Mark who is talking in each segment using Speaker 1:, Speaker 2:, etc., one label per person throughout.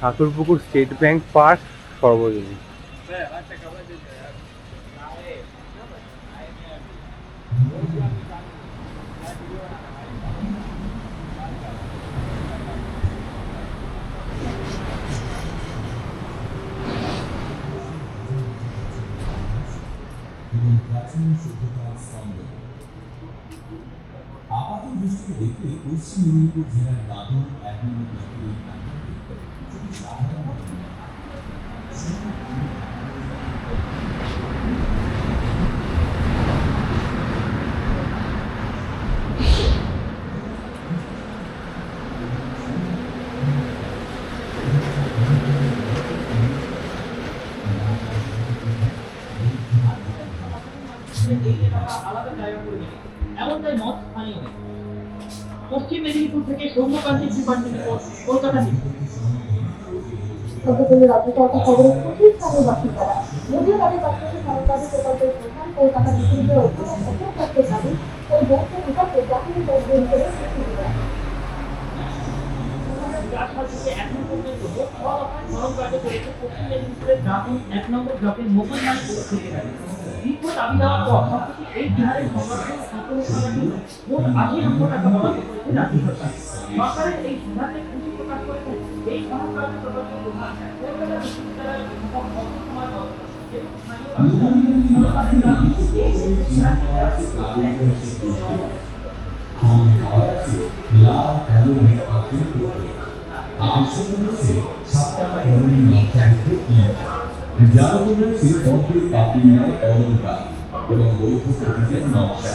Speaker 1: Thakurpukur state bank park সর্বজনীন।
Speaker 2: প্রাচীন আপাত দৃষ্টিতে দেখলে পশ্চিম মেদিনীপুর জেলার দাদন এক নম্বর
Speaker 3: এমনটাই মত পশ্চিম মেদিনীপুর থেকে সৌম্যকান্তি ত্রিপাঠী কলকাতা থেকে।
Speaker 4: রাজ্য সরকার খবরের পঁচিশ স্থানীয় বাসিন্দারা যদিও তাদের পাশাপাশি সরকারি প্রকল্পের প্রধান কলকাতা বিশ্ববিদ্যালয় অধ্যাপক অশোক দাবি ওই বৌদ্ধ বিভাগকে জাতীয় পরিবহন করে স্বীকৃতি
Speaker 3: থেকে এখন পর্যন্ত দফায় কার্য এক নম্বর ব্লকের থেকে দীর্ঘ দাবি দেওয়ার এই বিহারের সরকারের এই বিদ্যালয়ের শিক্ষকদের পাপিয়ার অলঙ্কার এবং
Speaker 2: বৈধ কবিদের নকশা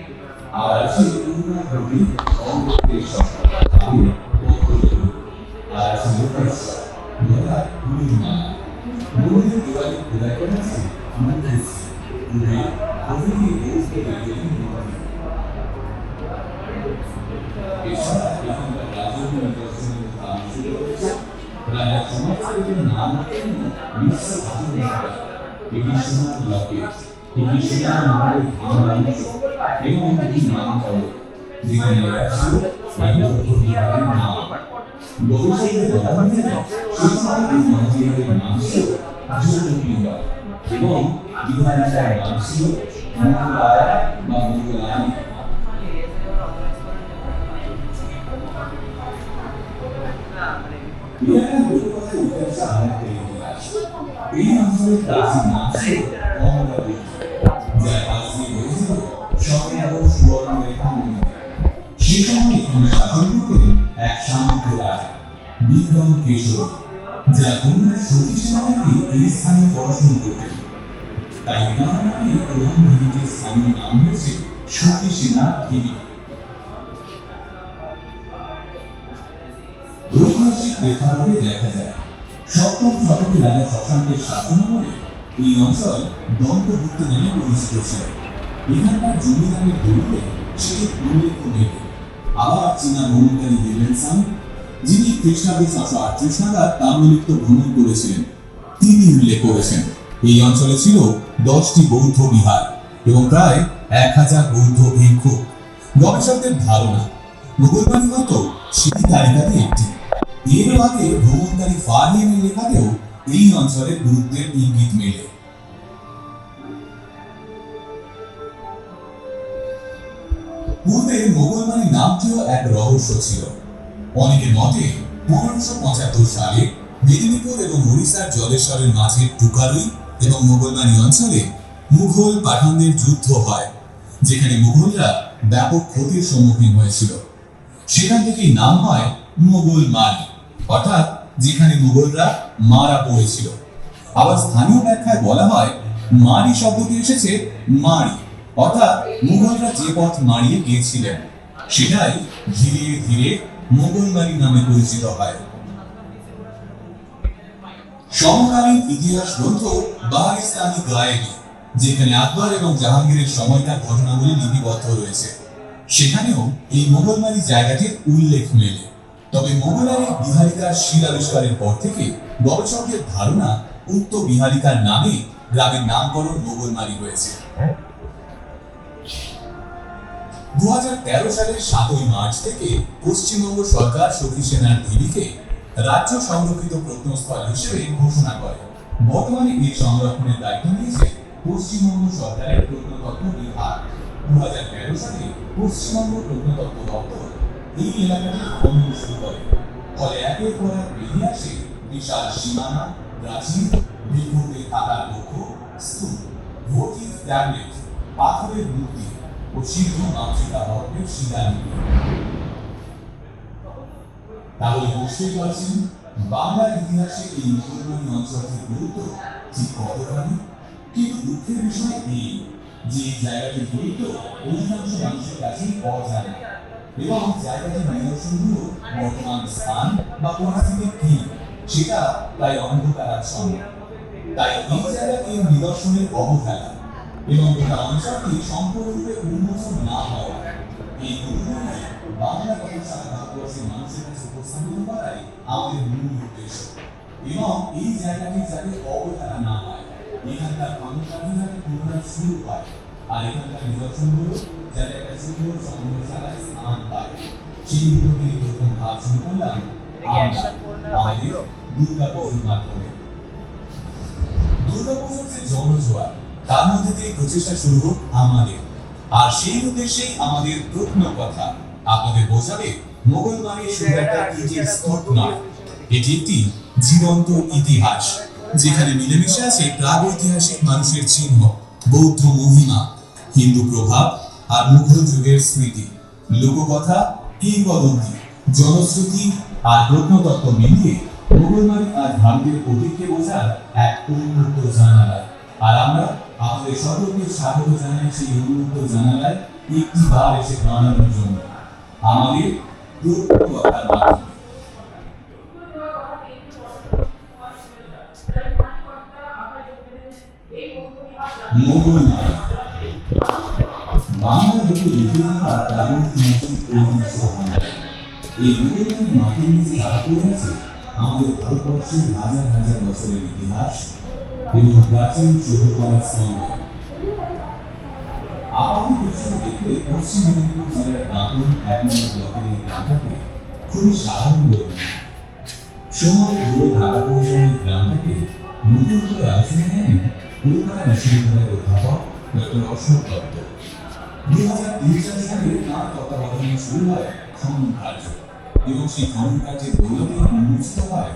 Speaker 2: আর আছে পূর্ণা প্রতি অমৃতেশ্বর আগে পক্ষদেব আর আছে লোকেশ্বর ধরা পূর্ণিমা মন্দির দেওয়ালে খোদা করা আছে মন্দির পুরে প্রভৃতি বৌদ্ধ দেবদেবী মন্দির এছাড়া এখানকার রাজকীয় নিদর্শনের স্থান ছিল প্রায় সমাজের নাম বিশ্ব ভাষা বিভীষণার লকেট বিভীষণার নামের ভাঙাংশ এবং অমরাবতী বিক্রম কেশর যা কন্যা সতী সেনাপতি এই স্থানে পড়াশোনা করতেন। তাই তার নামে প্রধান দেবীটির স্থানীয় নাম হয়েছে সতী সেনা দেবী ঐতিহাসিক প্রেক্ষাপটে দেখা যায়, সপ্তম শতকে রাজা শশাঙ্কের শাসনামলে এই অঞ্চল দন্তভুক্ত নামে পরিচিত ছিল। এখানকার জমিদারের দলিলে সেটি উল্লেখ নেই আবার চীনা ভ্রমণকারী হিউয়েনসাং যিনি খ্রিস্টাব্দে ছশো আটত্রিশ নাগাদ তাম্রলিপ্ত ভ্রমণ করেছিলেন, তিনি উল্লেখ করেছেন, এই অঞ্চলে ছিল দশটি বৌদ্ধ বিহার এবং প্রায় এক হাজার বৌদ্ধ ভিক্ষু। গবেষকদের ধারণা মুঘলবাণী হয়তো সেই তালিকাতে একটি। এর আগে ভ্রমণকারী ফারহিনের লেখাতেও এই অঞ্চলের গুরুত্বের ইঙ্গিত মেলে। পূর্বে মোগলবাণী নামটিও এক রহস্য ছিল। অনেকের মতে পনেরোশো পঁচাত্তর সালে মেদিনীপুর এবং উড়িষ্যার জলেশ্বরের মাঝে টুকারুই এবং মোগলবাণী অঞ্চলে মুঘল পাঠানদের যুদ্ধ হয়, যেখানে মুঘলরা ব্যাপক ক্ষতির সম্মুখীন হয়েছিল। সেখান থেকেই নাম হয় মোগল মারি অর্থাৎ যেখানে মুঘলরা মারা পড়েছিল। আবার স্থানীয় ব্যাখ্যায় বলা হয়, মারি শব্দটি এসেছে মারি, অর্থাৎ মুঘলরা যে পথ মারিয়ে গিয়েছিলেন, সেটাই ধীরে ধীরে মোগলবাড়ি নামে পরিচিত হয়। সমকালীন ইতিহাস গ্রন্থ বাহারিস্তানি গায়েবী যেখানে আকবর এবং জাহাঙ্গীরের সময়কার ঘটনাগুলি লিপিবদ্ধ রয়েছে। সেখানেও এই মোগলমারি জায়গাটির উল্লেখ মেলে। তবে মোগলারি বিহারিকার শিলাবিষ্কারের পর থেকে গবেষকদের ধারণা উক্ত বিহারিকার নামে গ্রামের নামকরণ মোগলমারি হয়েছে। দু সালের সাতই মার্চ থেকে পশ্চিমবঙ্গ সরকার সখী সেনার ঢিবিকে রাজ্য সংরক্ষিত প্রত্নস্থল হিসেবে ঘোষণা করে। বর্তমানে এই সংরক্ষণের দায়িত্ব নিয়েছে পশ্চিমবঙ্গ সরকারের প্রত্নতত্ত্ব বিভাগ। দু সালে পশ্চিমবঙ্গ প্রত্নতত্ত্ব দপ্তর এই এলাকাটি খনন শুরু করে। ফলে একের পর এক বেরিয়ে আসে বিশাল সীমানা, প্রাচীর, বিক্ষোভে থাকার লক্ষ্য, স্তূপ, ভর্তি ট্যাবলেট, পাথরের মূর্তি অজানা। এবং বর্তমান স্থান বা কি সেটা প্রায় অন্ধকারাচ্ছন্ন। তাই এই জায়গাটির নিদর্শনের অবহেলা এবং গোটা অঞ্চলটি সম্পূর্ণরূপে উন্মোচন না হওয়া এই দুর্ঘটনায় বাংলা কথা সারা ভারতবর্ষের মানুষের কাছে উপস্থাপিত করাই আমাদের মূল উদ্দেশ্য এবং এই জায়গাটি যাতে অবহেলা না হয় এখানকার যাতে পুনরায় শুরু হয় আর এখানকার নিদর্শনগুলো যাতে একটা সুন্দর সংগ্রহশালায় স্থান পায় সেই উদ্যোগে প্রথম ভাগ শুরু করলাম আমরা আমাদের দুর্গা মাধ্যমে দুর্গাপুজোর যে জনজোয়ার তার মধ্যে দিয়ে প্রচেষ্টা শুরু হোক আমাদের। আর সেই উদ্দেশ্যেই আমাদের প্রশ্ন কথা আপনাদের বোঝাবে ইটের স্তূপ নয় এটি একটি জীবন্ত ইতিহাস যেখানে মিলেমিশে আছে প্রাগৈতিহাসিক মানুষের চিহ্ন বৌদ্ধ মহিমা হিন্দু প্রভাব আর মুঘল যুগের স্মৃতি। লোককথা কিংবদন্তি জনশ্রুতি আর প্রত্নতত্ত্ব মিলিয়ে মোগলমারি আর ভারতের অতীতকে বোঝার এক উন্মুক্ত জানালা। আর আমরা আমাদের সকলকে স্বাগত জানাই সেই উন্মুক্ত জানালায় একটি বার এসে দাঁড়ানোর জন্য আমাদের প্রত্যক্ষতার মাধ্যমে আমাদের ভারতবর্ষের হাজার হাজার বছরের ইতিহাস এবং প্রাচীন সভ্যতার সঙ্গে আপাতত দেখলে পশ্চিম মেদিনীপুর জেলার দাঁতন এক ব্লকের এই গ্রামটাকে খুবই সাধারণ বলে। সময় ঘুরে ঢাকা পৌঁছানো এই গ্রামটাকে নতুন করে আলোচনা নেন কলকাতা বিশ্ববিদ্যালয়ের অধ্যাপক ডক্টর অশোক দত্ত দুই হাজার তিন চার সালে তাঁর তত্ত্বাবধানে শুরু হয় খনন কার্য এবং সেই খনন কার্যের দৌলতে উন্মোচিত হয়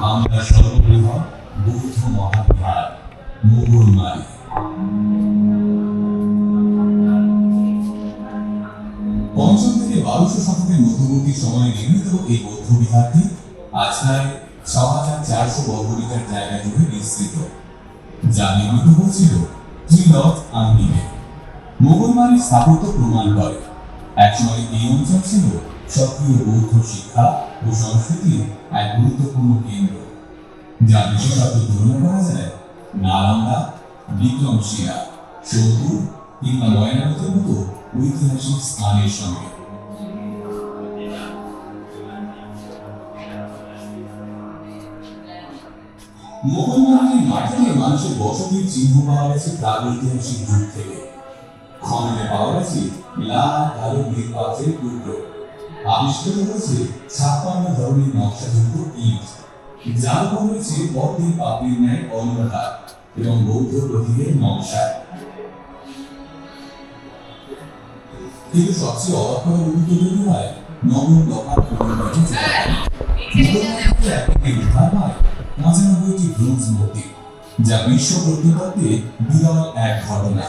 Speaker 2: বাংলার সর্ববৃহৎ বৌদ্ধ মহাবিহার মুঘলমারি পঞ্চম থেকে বারোশো শতকের মধ্যবর্তী সময়ে নির্মিত এই বৌদ্ধ বিহারটি আজ প্রায় ছ হাজার চারশো বর্গমিটার জায়গা জুড়ে বিস্তৃত, যা নির্মিত হয়েছিল ত্রিলক আঙ্গিকে। মোগলমারি স্থাপত্য প্রমাণ করে, একসময় এই অঞ্চল ছিল সক্রিয় বৌদ্ধ শিক্ষা ও সংস্কৃতির এক গুরুত্বপূর্ণ কেন্দ্র। যা বিশেষত তুলনা করা যায়, নালন্দা বিক্রমশিলা সোদপুর কিংবা ময়নামতির মতো ঐতিহাসিক স্থানের সঙ্গে। মোগলমারির মাটিতে মানুষের বসতির চিহ্ন পাওয়া গেছে প্রাগৈতিহাসিক যুগ থেকে। খননে পাওয়া গেছে লাল কালো মৃৎপাত্রের টুকরো। আবিষ্কৃত হয়েছে ছাপ্পান্ন ধরনের নকশাযুক্ত ইট। যার রয়েছে ন্যায় এবং বৌদ্ধ প্রতীকের কিন্তু সবচেয়ে হয়, নবম দফার যা বিশ্ব বিরল এক ঘটনা।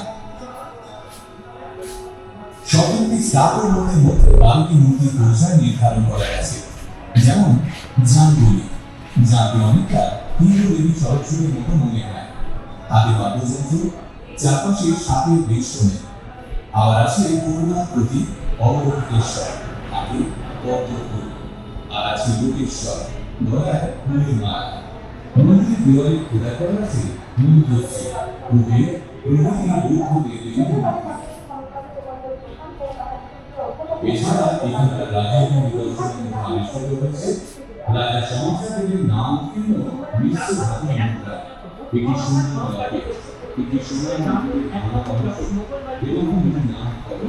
Speaker 2: নির্ধারণ করা গেছে, যেমন যাকে অনেকটা হিন্দু দেবী সরস্বতীর মতো মনে হয়। হাতে বাদ্যযন্ত্র চারপাশে সাপের বেষ্টনে আবার আছে করুণার প্রতি অবরোধেশ্বর হাতে পদ্মফুল। আজ লোকেশ্বর ধরায় পুরীর মাঠ মন্দির দেওয়ালে খোদা করা আছে এছাড়া এখানকার রাজার নিদর্শন আবিষ্কৃত হয়েছে রাজা সংসারের নাম কিন্তু মিশ্র ধাতু মুদ্রা একটি শূন্য লাগে একটি সুন্দর ভাঙা অংশ এবং একটি নাম করে